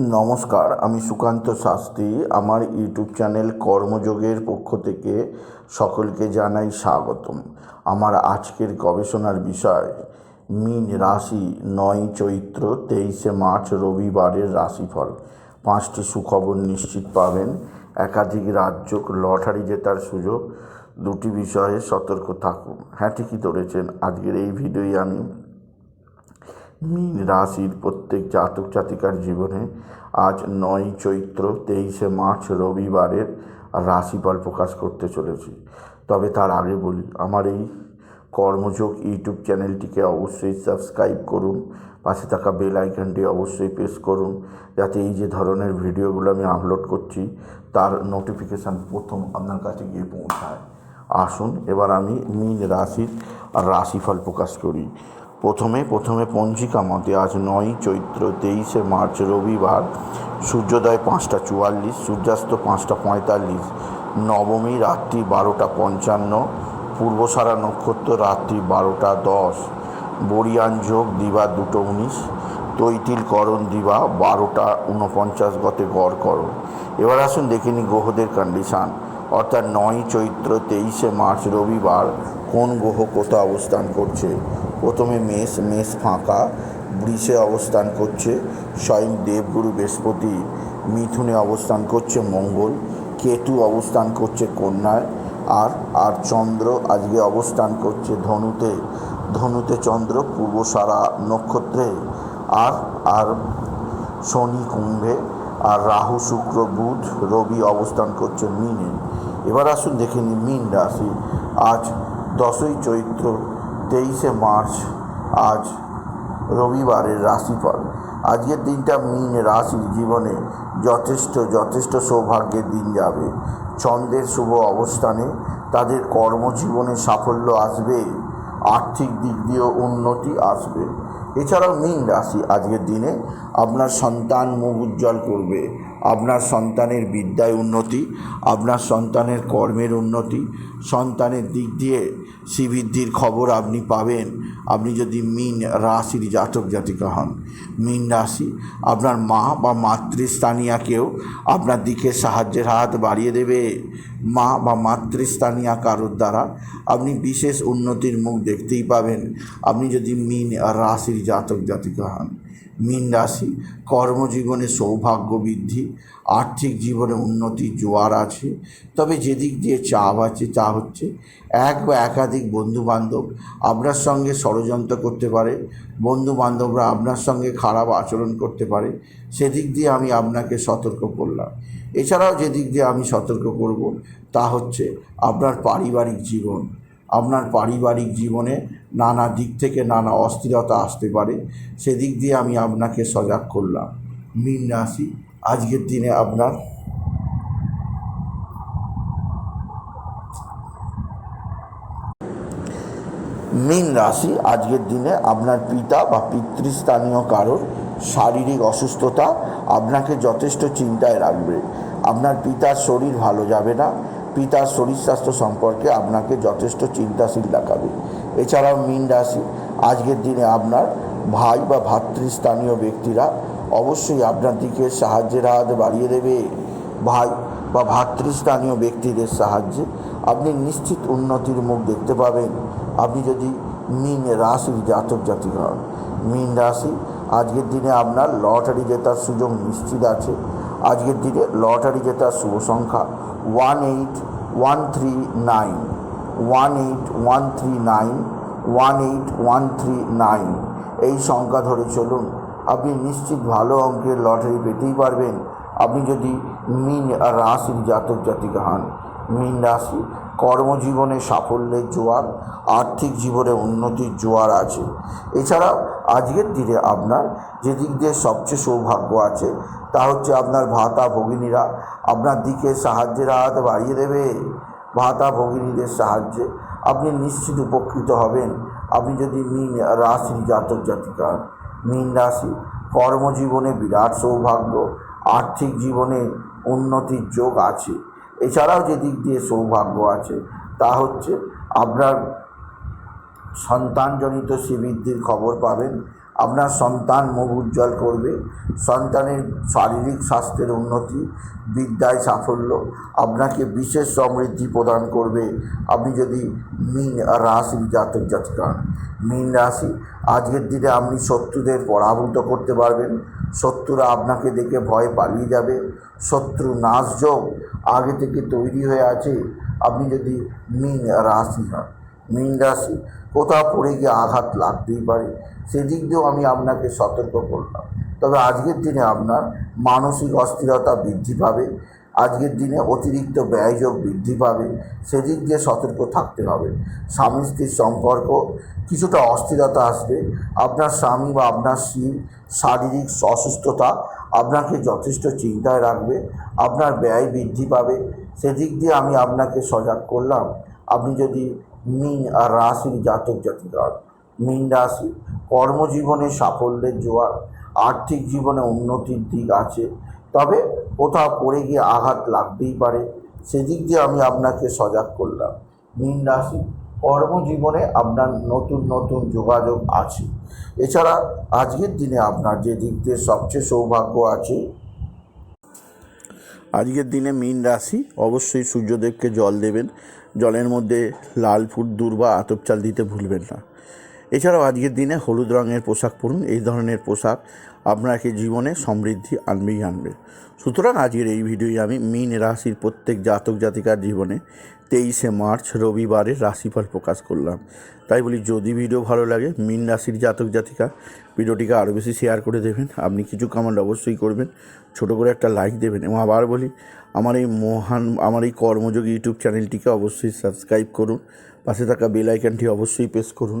নমস্কার, আমি সুকান্ত শাস্ত্রী। আমার ইউটিউব চ্যানেল কর্মযোগের পক্ষ থেকে সকলকে জানাই স্বাগতম। আমার আজকের গবেষণার বিষয়, মীন রাশি নয় চৈত্র তেইশে মার্চ রবিবারের রাশিফল। পাঁচটি সুখবর নিশ্চিত পাবেন। একাধিক রাজ্য লটারি জেতার সুযোগ, দুটি বিষয়ে সতর্ক থাকুন। হ্যাঁ ঠিকই ধরেছেন। আজকের এই ভিডিওই আমি মীন রাশির প্রত্যেক জাতক জাতিকার জীবনে আজ নয় চৈত্র তেইশে মার্চ রবিবারের রাশিফল প্রকাশ করতে চলেছি। তবে তার আগে বলি, আমার এই কর্মযোগ ইউটিউব চ্যানেলটিকে অবশ্যই সাবস্ক্রাইব করুন, পাশে থাকা বেল আইকনটি অবশ্যই প্রেস করুন, যাতে এই যে ধরনের ভিডিওগুলো আমি আপলোড করছি, তার নোটিফিকেশান প্রথম আপনার কাছে গিয়ে পৌঁছায়। আসুন, এবার আমি মীন রাশির রাশিফল প্রকাশ করি। প্রথমে প্রথমে পঞ্জিকা মতে আজ নয়, চৈত্র তেইশে মার্চ রবিবার, সূর্যোদয় পাঁচটা চুয়াল্লিশ, সূর্যাস্ত পাঁচটা পঁয়তাল্লিশ, নবমী রাত্রি বারোটা পঞ্চান্ন, পূর্বসারা নক্ষত্র রাত্রি বারোটা দশ, বরিয়ান যোগ দিবা দুটো উনিশ, তৈতিল করণ দিবা বারোটা উনপঞ্চাশ গতে গড় করো। এবার আসুন দেখে নিই গ্রহদের কন্ডিশান অর্থাৎ নয়, চৈত্র তেইশে মার্চ রবিবার কোন গ্রহ কোথাও অবস্থান করছে? প্রথমে মেষ মেষ ফাঁকা, বৃষে অবস্থান করছে, স্বয়ং দেবগুরু বৃহস্পতি মিথুনে অবস্থান করছে, মঙ্গল, কেতু অবস্থান করছে, কন্যায়, আর আর চন্দ্র আজকে অবস্থান করছে ধনুতে ধনুতে চন্দ্র, পূর্বসারা নক্ষত্রে, আর আর শনি কুম্ভে, আর রাহু শুক্র বুধ, রবি অবস্থান করছে মিনে। এবার আসুন দেখে নিই মিন রাশি। আজ দশই চৈত্র তেইশে মার্চ, আজ রবিবারের রাশিফল। আজকের দিনটা মিন রাশির জীবনে যথেষ্ট যথেষ্ট সৌভাগ্যের দিন যাবে। চন্দ্রের শুভ অবস্থানে তাদের কর্মজীবনে সাফল্য আসবে, আর্থিক দিক দিয়েও উন্নতি আসবে। এছাড়াও মীন রাশি আজকের দিনে আপনার সন্তান মুখ উজ্জ্বল করবে। আপনার সন্তানের বিদ্যায় উন্নতি, আপনার সন্তানের কর্মের উন্নতি, সন্তানের দিক দিয়ে শ্রীবৃদ্ধির খবর আপনি পাবেন। আপনি যদি মীন রাশির জাতক জাতিকা হন, মীন রাশি, আপনার মা বা মাতৃস্থানীয়াকেও আপনার দিকে সাহায্যের হাত বাড়িয়ে দেবে। মা বা মাতৃস্থানীয়া কারোর দ্বারা আপনি বিশেষ উন্নতির মুখ দেখতেই পাবেন। আপনি যদি মীন রাশির জাতক জাতিকা হন মীন রাশি, কর্মজীবনে সৌভাগ্য বৃদ্ধি, আর্থিক জীবনে উন্নতির জোয়ার আছে। তবে যেদিক দিয়ে চাপ আছে তা হচ্ছে এক বা একাধিক বন্ধুবান্ধব আপনার সঙ্গে ষড়যন্ত্র করতে পারে বন্ধু বান্ধবরা আপনার সঙ্গে খারাপ আচরণ করতে পারে, সেদিক দিয়ে আমি আপনাকে সতর্ক করলাম। এছাড়াও যেদিক দিয়ে আমি সতর্ক করব তা হচ্ছে আপনার পারিবারিক জীবন। আপনার পারিবারিক জীবনে নানা দিক থেকে নানা অস্থিরতা আসতে পারে, সেদিক দিয়ে আমি আপনাকে সজাগ করলাম। মীন রাশি, আজকের দিনে আপনার মীন রাশি, আজকের দিনে আপনার পিতা বা পিতৃস্থানীয় কারোর শারীরিক অসুস্থতা আপনাকে যথেষ্ট চিন্তায় রাখবে। আপনার পিতার শরীর ভালো যাবে না পিতার শরীর স্বাস্থ্য সম্পর্কে আপনাকে যথেষ্ট চিন্তাশীল দেখাবে। এছাড়াও মীন রাশি, আজকের দিনে আপনার ভাই বা ভাতৃস্থানীয় ব্যক্তিরা অবশ্যই আপনার দিকে সাহায্যের হাত বাড়িয়ে দেবে। ভাই বা ভাতৃস্থানীয় ব্যক্তিদের সাহায্যে আপনি নিশ্চিত উন্নতির মুখ দেখতে পাবেন। আপনি যদি মীন রাশির জাতক জাতিক হন, মীন রাশি আজকের দিনে আপনার লটারি জেতার সুযোগ নিশ্চিত আছে। আজকের দিনে লটারি জেতার শুভ সংখ্যা one eight one three nine one eight one three nine one eight one three nine এই সংখ্যা ধরে চলুন। আপনি নিশ্চিত ভালো অঙ্কের লটারি পেতেই পারবেন। আপনি যদি মিন রাশির জাতক জাতিকা হন, মিন রাশি কর্মজীবনে সাফল্যের জোয়ার, আর্থিক জীবনে উন্নতির জোয়ার আছে। এছাড়াও আজকের দিনে আপনার যে দিক দিয়ে সবচেয়ে সৌভাগ্য আছে, তা হচ্ছে আপনার ভাতা ভগিনীরা আপনার দিকে সাহায্যের হাত বাড়িয়ে দেবে। ভাতা ভগিনীদের সাহায্যে আপনি নিশ্চিত উপকৃত হবেন। আপনি যদি মীন রাশির জাতক জাতিকা, মীন রাশি, কর্মজীবনে বিরাট সৌভাগ্য, আর্থিক জীবনে উন্নতির যোগ আছে। এছাড়াও যে দিক দিয়ে সৌভাগ্য আছে, তা হচ্ছে আপনার সন্তানজনিত শ্রীবৃদ্ধির খবর পাবেন, আপনার সন্তান মুখ উজ্জ্বল করবে, সন্তানের শারীরিক স্বাস্থ্যের উন্নতি, বিদ্যায় সাফল্য, আপনাকে বিশেষ সমৃদ্ধি প্রদান করবে আপনি যদি মীন রাশির জাতক জাতিকা। মীন রাশি, আজকের দিনে আপনি শত্রুদের পরাভূত করতে পারবেন, শত্রুরা আপনাকে দেখে ভয় পালিয়ে যাবে, শত্রু নাশযোগ আগে থেকে তৈরি হয়ে আছে, আপনি যদি মীন রাশি হন, মীন রাশি, কোথাও পড়ে গিয়ে আঘাত লাগতেই পারে, সেদিক দিয়েও আমি আপনাকে সতর্ক করলাম। তবে আজকের দিনে আপনার মানসিক অস্থিরতা বৃদ্ধি পাবে আজকের দিনে অতিরিক্ত ব্যয়যোগ বৃদ্ধি পাবে, সেদিক দিয়ে সতর্ক থাকতে হবে স্বামী স্ত্রীর সম্পর্ক কিছুটা অস্থিরতা আসবে আপনার স্বামী বা আপনার স্ত্রী শারীরিক অসুস্থতা আপনাকে যথেষ্ট চিন্তায় রাখবে, আপনার ব্যয় বৃদ্ধি পাবে সেদিক দিয়ে আমি আপনাকে সজাগ করলাম, আপনি যদি মিন আর রাশির জাতক জাতিকা হন। মীন রাশি, কর্মজীবনে সাফল্যের জোয়ার, আর্থিক জীবনে উন্নতির দিক আছে তবে কোথাও পড়ে গিয়ে আঘাত লাগতেই পারে। সেদিক দিয়ে আমি আপনাকে সজাগ করলাম। মীন রাশি, কর্মজীবনে আপনার নতুন নতুন যোগাযোগ আছে। এছাড়া আজকের দিনে আপনার যে দিক দিয়ে সবচেয়ে সৌভাগ্য আছে, আজকের দিনে মীন রাশি অবশ্যই সূর্যদেবকে জল দেবেন। জলের মধ্যে লাল ফুট দূর বা আতপ চাল দিতে ভুলবেন না। এছাড়াও আজকের দিনে হলুদ রঙের পোশাক পরুন, এই ধরনের পোশাক আপনাকে জীবনে সমৃদ্ধি আনবেই আনবে। সুতরাং আজকের এই ভিডিওই আমি মীন রাশির প্রত্যেক জাতক জাতিকার জীবনে তেইশে মার্চ রবিবারের রাশিফল প্রকাশ করলাম। তাই বলি, যদি ভিডিও ভালো লাগে, মীন রাশির জাতক জাতিকা, ভিডিওটিকে আরও বেশি শেয়ার করে দেবেন। আপনি কিছু কমেন্ট অবশ্যই করবেন, ছোট করে একটা লাইক দেবেন এবং আবার বলি, আমার এই মহান, আমার এই কর্মযোগী ইউটিউব চ্যানেলটিকে অবশ্যই সাবস্ক্রাইব করুন, পাশে থাকা বেল আইকনটি অবশ্যই প্রেস করুন।